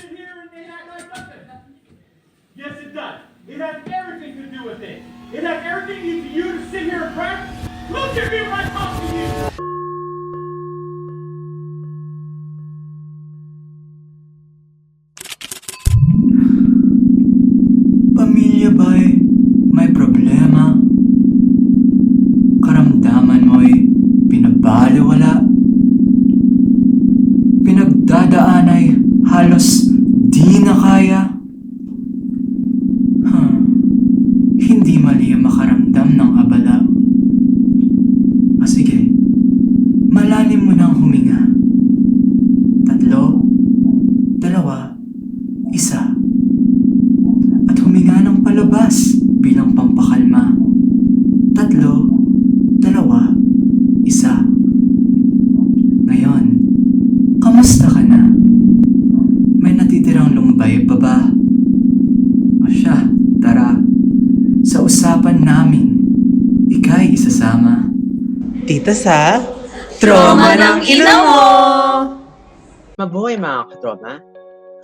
sit here and they act like nothing. Yes, it does. It has everything to do with it. It has everything for you to sit here and cry. Look at me when I talk to you. Problema? Karamdaman mo'y halos Hindi mali ang makaramdam ng Tita sa Trauma ng ina mo! Mabuhay mga katroma.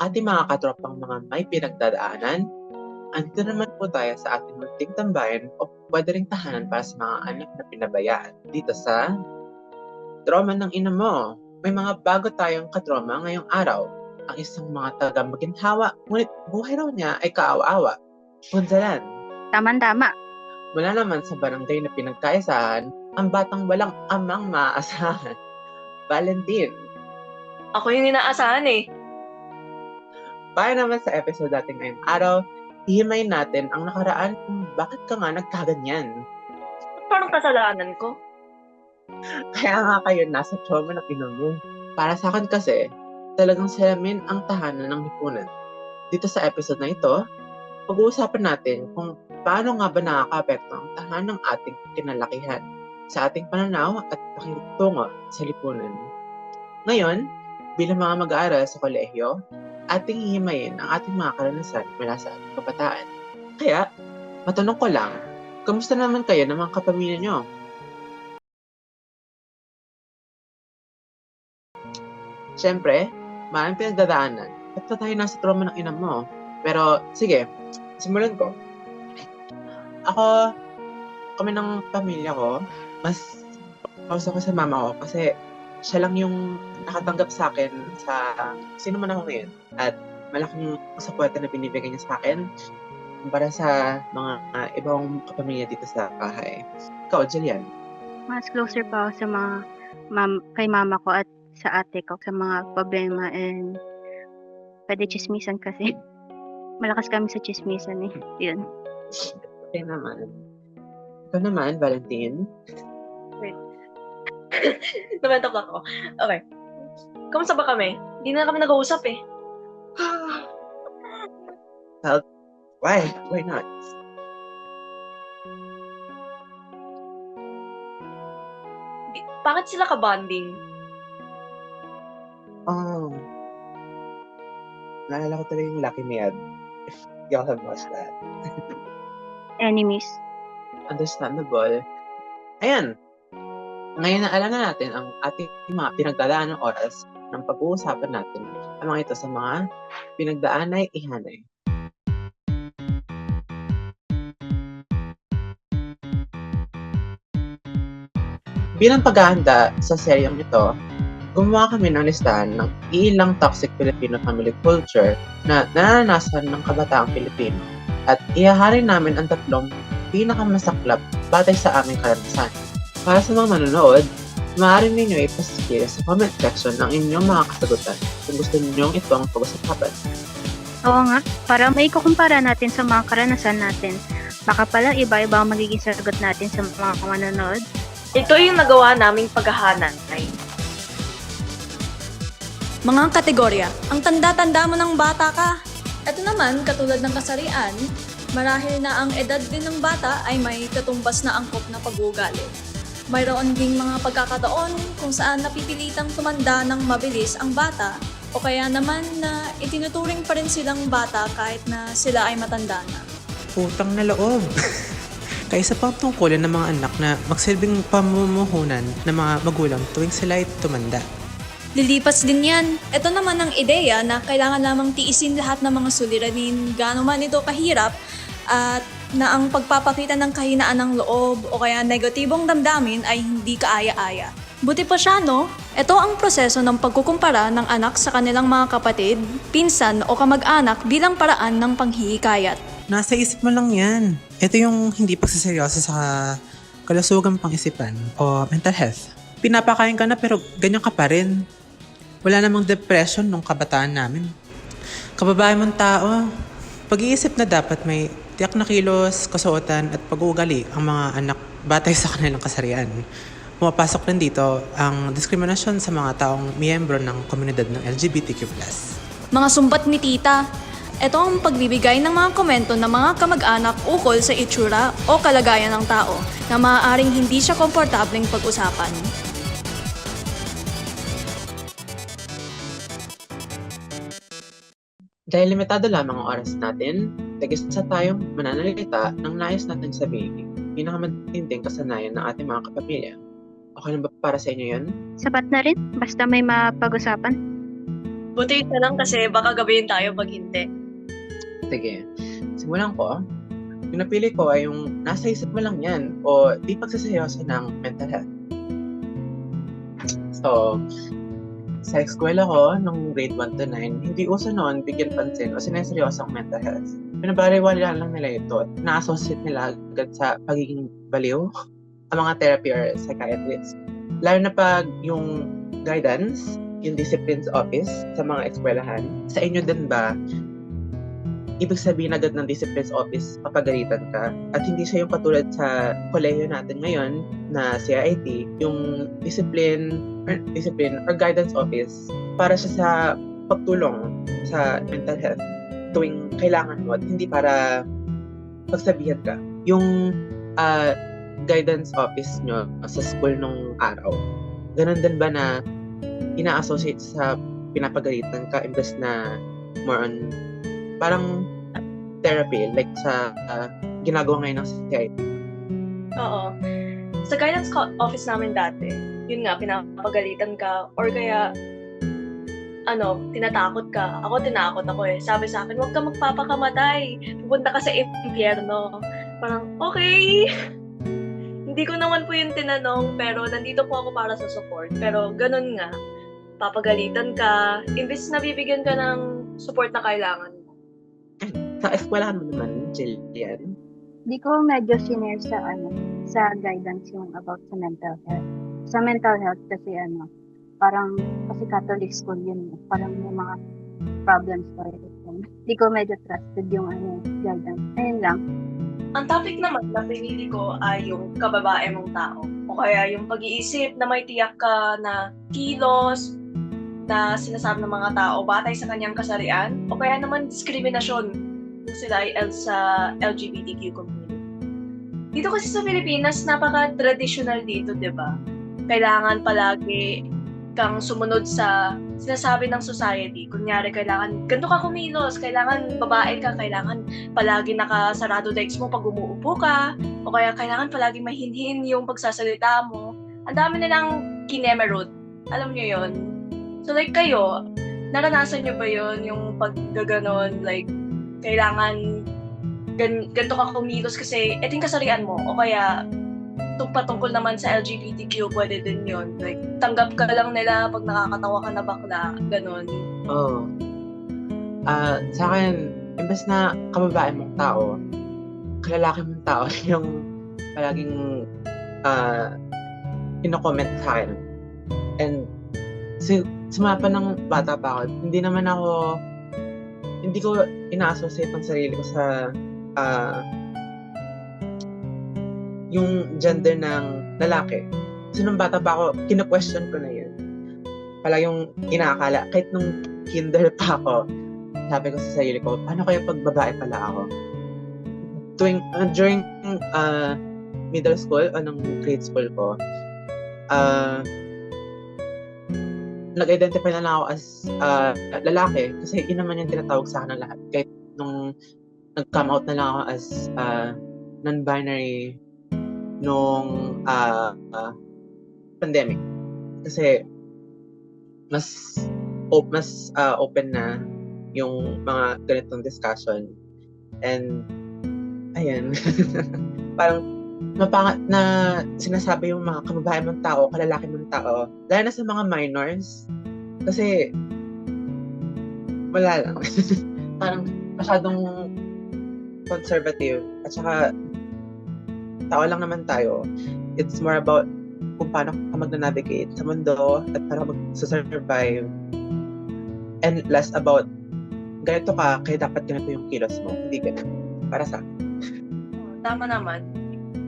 Ating mga katropang mga may pinagdadaanan. Andito naman po tayo sa ating munting tambayan o pwede ring tahanan para sa mga anak na pinabayaan. Dito sa Trauma ng ina mo. May mga bago tayong katroma ngayong araw. Ang isang mga taga maginhawa, ngunit buhay raw niya ay kaawa-awa. Punzalan. Tama-tama. Mula naman sa barangay na pinagkaisahan, ang batang walang amang maaasahan. Valentine. Ako yung inaasahan eh. Para naman sa episode natin ngayong araw, hihimayin natin ang nakaraan kung bakit ka nga nagkaganyan. Parang kasalanan ko. Kaya nga kayo nasa trauma ng ina mo. Para sa akin kasi, talagang salamin ang tahanan ng lipunan. Dito sa episode na ito, pag-uusapan natin kung paano nga ba nakaka-apekto ang tahanan ng ating kinalakihan sa ating pananaw at pakitungo sa lipunan. Ngayon, bilang mga mag-aaral sa kolehiyo, ating hihimayin ang ating mga karanasan mula sa ating kabataan. Kaya, matanong ko lang, kamusta naman kayo ng mga kapamilya nyo? Siyempre, maraming pinagdadaanan. Ba't pa tayo nasa trauma ng ina mo? Pero, sige, simulan ko. Ako, kami ng pamilya ko, mas close ako sa mama ko kasi siya lang yung nakatanggap sa akin sa sino man ako ngayon. At malaking suporta na binibigay niya sa akin para sa mga uh, ibang kapamilya dito sa bahay. Ikaw, Jillian. Mas closer pa ako sa mga mam kay mama ko at sa ate ko sa mga problema and pwede chismisan kasi. Malakas kami sa chismisan eh. Yun. Okay naman. Ikaw naman, Valentine. Namentap lang ako. Okay. Kamusta ba kami? Hindi na kami nag-uusap eh. well, why? Why not? Di- Bakit sila ka-bonding? Oh. Naalala ko talaga yung Lucky Mad. If y'all have watched that. Enemies. Understandable. Ayan. Ngayon na alam na natin ang ating mga pinagdadaan ng oras ng pag-uusapan natin ang mga ito sa mga pinagdaanay ihanay. Bilang paghahanda sa seryeng ito, gumawa kami ng listahan ng ilang toxic Filipino family culture na naranasan ng kabataang Pilipino at ihaharin namin ang tatlong pinakamasaklap batay sa aming karanasan. Para sa mga manonood, maaari ninyo ipasikil sa comment section ang inyong mga kasagutan kung gusto ninyong itong pag-usapan. Oo nga. Para may kukumpara natin sa mga karanasan natin. Baka pala iba-iba ang magiging sagot natin sa mga manonood. Ito yung nagawa naming paghahanay. Mga kategorya, ang tanda-tanda mo ng bata ka. Ito naman, katulad ng kasarian, marahil na ang edad din ng bata ay may katumbas na angkop na pag-uugali. Mayroon ding mga pagkakataon kung saan napipilitang tumanda ng mabilis ang bata o kaya naman na itinuturing pa rin silang bata kahit na sila ay matanda na. Utang na loob. Kaysa pang tungkulin ng mga anak na magsilbing pamumuhunan ng mga magulang tuwing sila ay tumanda. Lilipas din yan. Ito naman ang ideya na kailangan lamang tiisin lahat ng mga suliranin, gaano man ito kahirap, at na ang pagpapakita ng kahinaan ng loob o kaya negatibong damdamin ay hindi kaaya-aya. Buti pa siya, no? Ito ang proseso ng pagkukumpara ng anak sa kanilang mga kapatid, pinsan o kamag-anak bilang paraan ng panghihikayat. Nasa isip mo lang yan. Ito yung hindi pagsaseryoso sa kalusugang pang-isipan o mental health. Pinapakain ka na pero ganyan ka pa rin. Wala namang depression nung kabataan namin. Kababae mong tao, pag-iisip na dapat may tiyak na kilos, kasuotan at pag-uugali ang mga anak batay sa kanilang kasarian. Pumapasok rin dito ang diskriminasyon sa mga taong miyembro ng komunidad ng LGBTQ+. Mga sumbat ni tita. Ito ang pagbibigay ng mga komento ng mga kamag-anak ukol sa itsura o kalagayan ng tao na maaaring hindi siya komportableng pag-usapan. Dahil limitado lamang ang oras natin, tag-isa tayong mananalita ng nais natin sabihin pinakamatinding kasanayan ng ating mga kapamilya. Okay na ba para sa inyo yun? Sapat na rin, basta may mapag-usapan. Buti ka lang kasi baka gabihin tayo pag hindi. Sige, simulan ko. Yung napili ko ay yung nasa isip mo lang yan o di pagsasayoso ng mental health. So, sa eskwela ko, nung grade 1 to 9, hindi uso noon bigyan pansin o sineseryoso ang mental health. Pinabaliwala lang nila ito at na-associate nila agad sa pagiging baliw ang mga therapy or psychiatrist. Lalo na pag yung guidance, yung disciplines office sa mga eskwelahan, sa inyo din ba ibig sabihin agad ng disciplines office papagalitan ka at hindi siya yung katulad sa kolehiyo natin ngayon na CIT yung discipline or discipline or guidance office para siya sa pagtulong sa mental health tuwing kailangan mo at hindi para pagsabihan ka yung ah, guidance office nyo sa school nung araw ganun din ba na ina-associate sa pinapagalitan ka imbes na more on parang therapy like sa uh, ginagawa ngayon ng CIT. Oo. Sa guidance office namin dati, yun nga, pinapagalitan ka or kaya ano, tinatakot ka. Ako tinakot ako eh. Sabi sa akin, huwag ka magpapakamatay. Pupunta ka sa impyerno. Parang, okay. Hindi ko naman po yung tinanong, pero nandito po ako para sa support. Pero ganun nga, papagalitan ka, imbis na bibigyan ka ng support na kailangan mo. Sa eskwelahan mo naman, Jillian. Di ko medyo sinare sa ano, sa guidance yung about sa mental health. Sa mental health kasi ano, parang kasi Catholic school yun, eh. parang may mga problems pa rin. Di ko medyo trusted yung ano, guidance. Ayun lang. Ang topic naman na pinili ko ay yung kababae mong tao. O kaya yung pag-iisip na may tiyak ka na kilos, na sinasabi ng mga tao batay sa kanyang kasarian, o kaya naman diskriminasyon kung sila ay sa LGBTQ community. Dito kasi sa Pilipinas, napaka-traditional dito, di ba? Kailangan palagi kang sumunod sa sinasabi ng society. Kunyari, kailangan ganito ka kumilos, kailangan babae ka, kailangan palagi nakasarado legs mo pag umuupo ka, o kaya kailangan palagi mahinhin yung pagsasalita mo. Ang dami nilang kinemerot. Alam nyo yon So like kayo, naranasan nyo ba yon yung paggaganon, like, kailangan gan ganito ka kumilos kasi ito yung kasarian mo, o kaya tung patungkol naman sa LGBTQ, pwede din yon Like, tanggap ka lang nila pag nakakatawa ka na bakla, ganon. Oo. Ah, sa akin, imbes na kababae mong tao, kalalaki mong tao yung palaging uh, ino-comment sa akin. And si, simula pa ng bata pa ako, hindi naman ako hindi ko ina-associate ang sarili ko sa ah, yung gender ng lalaki. So, nung bata pa ako, kina-question ko na yun. Pala yung inaakala, kahit nung kinder pa ako, sabi ko sa sarili ko, paano kaya pag babae pala ako? Tuwing, uh, during uh, middle school o nung grade school ko, uh, nag-identify na lang ako as uh, lalaki kasi yun naman yung tinatawag sa akin ng lahat. Kahit nung nag-come out na lang ako as uh, non-binary nung uh, uh, pandemic. Kasi mas op mas ah, open na yung mga ganitong discussion. And ayan. parang mapangat na sinasabi yung mga kababae mong tao, kalalaki mong tao, lalo na sa mga minors. Kasi wala lang. parang masyadong conservative at saka tao lang naman tayo. It's more about kung paano ka mag-navigate sa mundo at paano mag-survive and less about ganito ka, kaya dapat ganito yung kilos mo. Hindi ganun. Para sa Tama naman.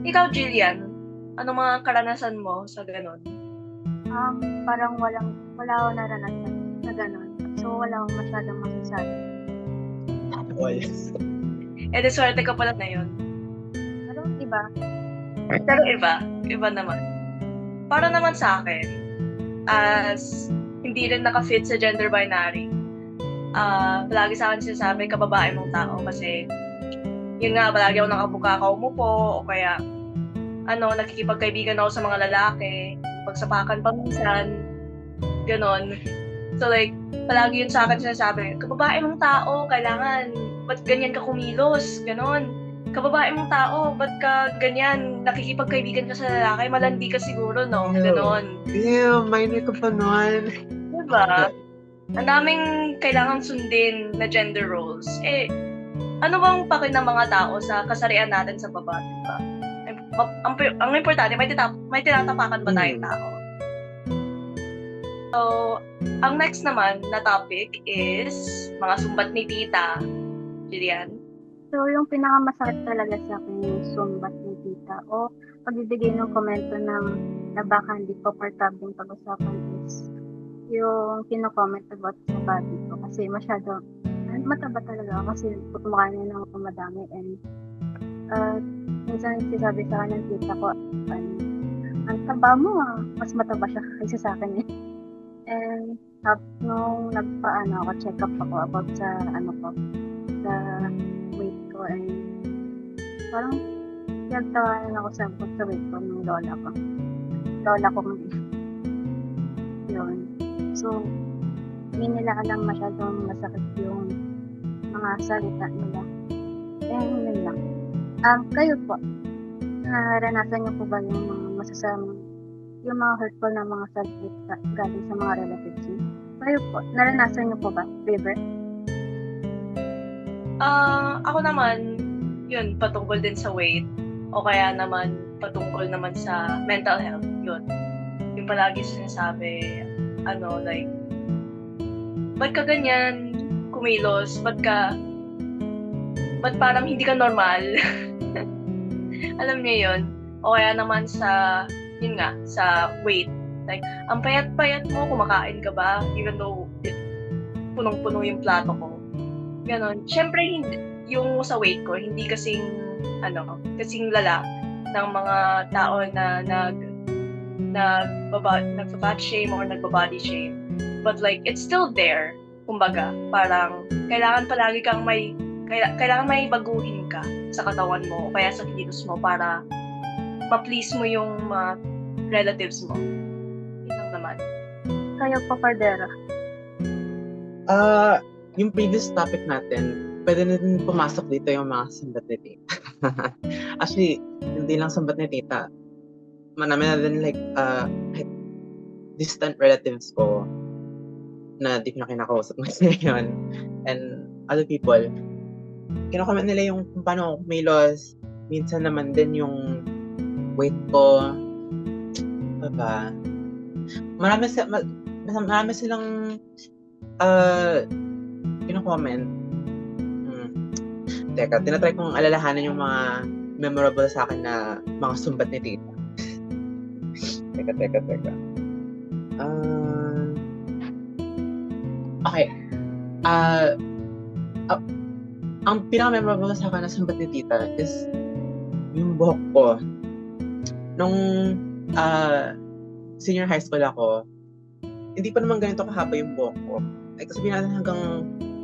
Ikaw, Jillian, ano mga karanasan mo sa ganun? Um, parang walang, wala ako naranasan na gano'n. So, wala akong masyadong masasabi. all. Eh, di swerte ka pala na yun. Pero, iba, Pero iba, iba naman. Para naman sa akin, as hindi rin nakafit sa gender binary, ah palagi sa akin sinasabi, kababae mong tao kasi yun nga, palagi ako nakabuka ka umupo o kaya ano, nakikipagkaibigan ako sa mga lalaki, pagsapakan pa minsan, ganon. So like, palagi yun sa akin sinasabi, kababae mong tao, kailangan, ba't ganyan ka kumilos, ganon kababae mong tao, ba't ka ganyan, nakikipagkaibigan ka sa lalaki, malandi ka siguro, no? Ganon. Ew, minor ka pa nun. Diba? Ang daming kailangan sundin na gender roles. Eh, ano bang paki ng mga tao sa kasarian natin sa baba, diba? Ang, ang, ang importante, may, titap, may tinatapakan ba tayong Hmm. tao? So, ang next naman na topic is mga sumbat ni tita. Jillian? So, yung pinakamasakit talaga sa akin yung sumbat ni tita o pagbibigay ng komento ng na baka hindi komportable yung pag-usapan is yung kino-comment about sa body ko. Kasi masyado mataba talaga kasi kumakain na ako madami and uh, minsan sinasabi sa akin ng tita ko ano, ang taba mo ah, mas mataba siya kaysa sa akin eh. And tap, nung nagpa-ano ako, check up ako about sa ano ko, sa and parang nagtawanan ako sa weight ko ng lola ko. Lola ko ngayon. Yun. So, hindi nila alam masyadong masakit yung mga salita nila. Eh, yun lang. Um, kayo po, naranasan niyo po ba yung mga masasamang, yung mga hurtful na mga salita galing sa mga relatives niyo? Kayo po, naranasan niyo po ba, River? Ah, ako naman, yun, patungkol din sa weight. O kaya naman, patungkol naman sa mental health. Yun. Yung palagi sinasabi, ano, like, ba't ka ganyan kumilos? Ba't ka, ba't parang hindi ka normal? Alam niyo yun? O kaya naman sa, yun nga, sa weight. Like, ang payat-payat mo, kumakain ka ba? Even though, it, punong-puno yung plato ko ganon. Siyempre, hindi, yung sa weight ko, hindi kasing, ano, kasing lala ng mga tao na nag, nagbaba, nagpa-fat shame or nagba-body shame. But like, it's still there. Kumbaga, parang, kailangan palagi kang may, kaila- kailangan may baguhin ka sa katawan mo o kaya sa kilos mo para ma-please mo yung mga relatives mo. Yun lang naman. Kayo po, Cordero. Ah, yung previous topic natin, pwede na din pumasok dito yung mga sambat ni tita. Actually, hindi lang sambat ni tita. Marami na din like, uh, distant relatives ko na di ko na kinakausap ngayon. And other people, kinakomment nila yung kung paano kumilos. Minsan naman din yung weight ko. Diba? Marami, sa, ma, marami silang uh, kino-comment. Hmm. Teka, tinatry kong alalahanan yung mga memorable sa akin na mga sumbat ni tita. teka, teka, teka. Ah... okay. Ah... ah, ang pinaka-memorable sa akin na sumbat ni tita is yung buhok ko. Nung ah senior high school ako, hindi pa naman ganito kahaba yung buhok ko. Like, sabihin natin hanggang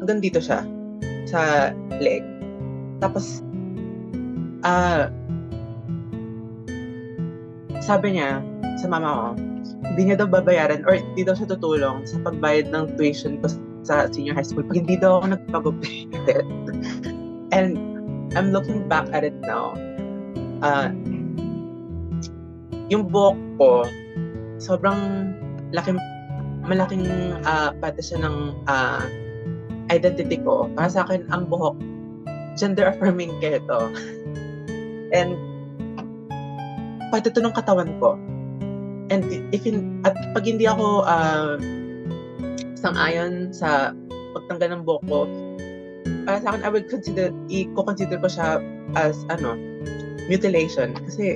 hanggang dito siya sa leg. Tapos ah sabi niya sa mama ko, hindi niya daw babayaran or hindi daw siya tutulong sa pagbayad ng tuition ko sa senior high school pag hindi daw ako nagpagupit. And I'm looking back at it now. Uh, yung buhok ko, sobrang laki, malaking uh, parte siya ng ah, identity ko. Para sa akin, ang buhok, gender affirming kaya ito. And parte to ng katawan ko. And if in, at pag hindi ako uh, sang-ayon sa pagtanggal ng buhok ko, para sa akin, I would consider, i-consider ko siya as, ano, mutilation. Kasi,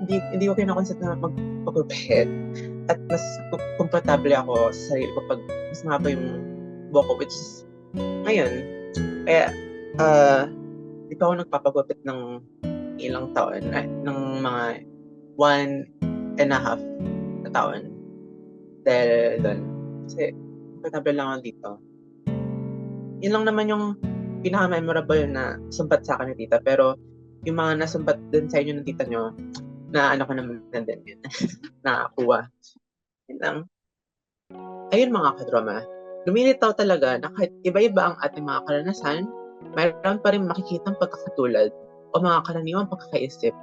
hindi, hindi ko kinakonsider na magpagupit. At mas kom- komportable ako sa sarili ko mas mahaba yung is, ngayon, kaya, uh, di pa ako nagpapagupit ng ilang taon, ay, ng mga one and a half na taon. Dahil doon. Kasi, komportable lang ako dito. Yun lang naman yung pinaka-memorable na sumbat sa akin ni tita. Pero, yung mga nasumbat din sa inyo ng tita nyo, na ano ko naman na din yun. Nakakuha. Yun lang. Ayun mga kadrama. Lumilitaw talaga na kahit iba-iba ang ating mga karanasan, mayroon pa rin makikitang pagkakatulad o mga karaniwang pagkakaisip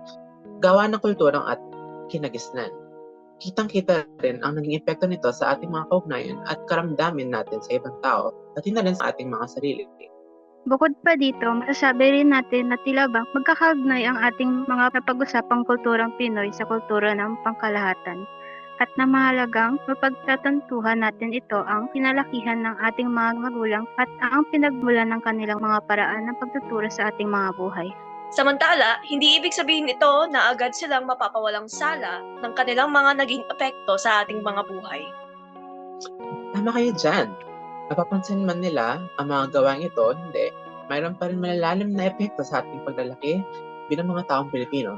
gawa ng kulturang at kinagisnan. Kitang-kita rin ang naging epekto nito sa ating mga kaugnayan at karamdamin natin sa ibang tao, pati na rin sa ating mga sarili. Bukod pa dito, masasabi rin natin na tila ba magkakaugnay ang ating mga napag-usapang kulturang Pinoy sa kultura ng pangkalahatan at na mahalagang mapagtatantuhan natin ito ang pinalakihan ng ating mga magulang at ang pinagmulan ng kanilang mga paraan ng pagtuturo sa ating mga buhay. Samantala, hindi ibig sabihin ito na agad silang mapapawalang sala ng kanilang mga naging epekto sa ating mga buhay. Tama kayo dyan. Napapansin man nila ang mga gawain ito, hindi. Mayroon pa rin malalalim na epekto sa ating paglalaki bilang mga taong Pilipino.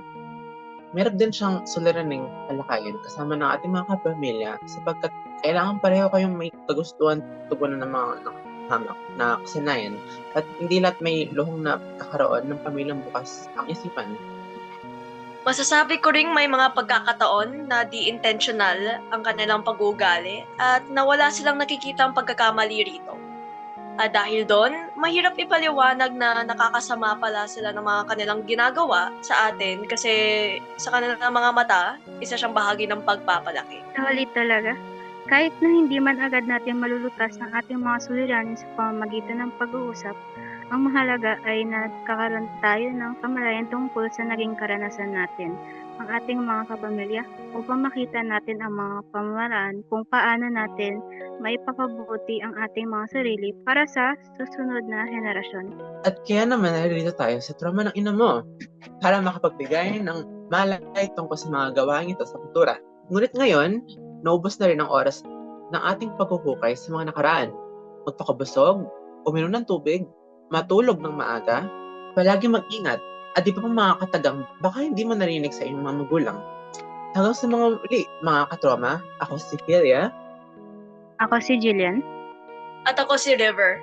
Meron din siyang suliraning kalakayan kasama ng ating mga kapamilya sapagkat kailangan pareho kayong may kagustuhan tugunan ng mga hamak na kasanayan at hindi lahat may luhong na kakaroon ng pamilyang bukas ang isipan. Masasabi ko ring may mga pagkakataon na di intentional ang kanilang pag-uugali at nawala silang nakikita ang pagkakamali rito. At dahil doon, mahirap ipaliwanag na nakakasama pala sila ng mga kanilang ginagawa sa atin kasi sa kanilang mga mata, isa siyang bahagi ng pagpapalaki. Hali talaga. Kahit na hindi man agad natin malulutas ang ating mga suliranin sa pamamagitan ng pag-uusap, ang mahalaga ay nagkakaroon tayo ng kamalayan tungkol sa naging karanasan natin, ang ating mga kapamilya, upang makita natin ang mga pamamaraan kung paano natin maipapabuti ang ating mga sarili para sa susunod na henerasyon. At kaya naman narito tayo sa trauma ng ina mo para makapagbigay ng malay tungkol sa mga gawain ito sa kultura. Ngunit ngayon, naubos na rin ang oras ng ating paghuhukay sa mga nakaraan. Magpakabusog, uminom ng tubig, matulog ng maaga, palagi mag-ingat, at di pa pa mga katagang baka hindi mo narinig sa iyong mga magulang. Hanggang sa mga uli, mga katroma, ako si Philia, Ako si Jillian. At ako si River.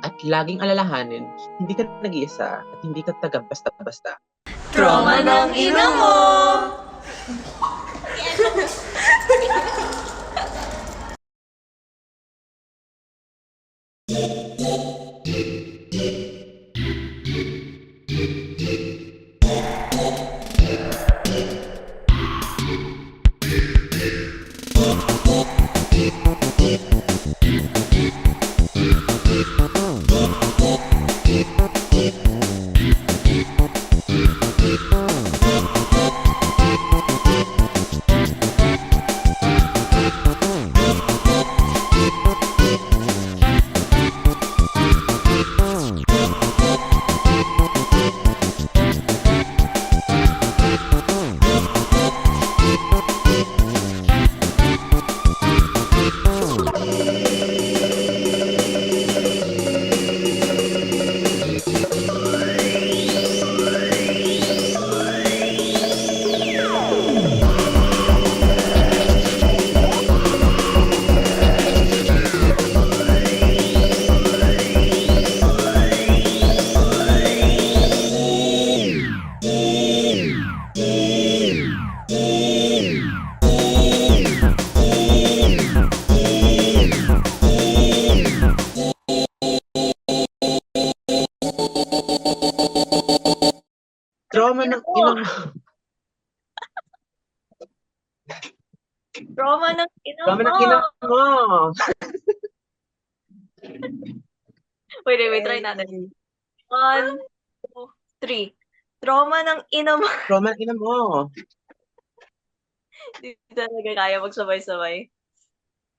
at laging alalahanin, hindi ka nag-iisa at hindi ka taga basta-basta. Trauma ng ina mo! Wait, try natin. One, two, three. Trauma ng ina mo. Trauma ng ina mo. Hindi talaga kaya magsabay-sabay.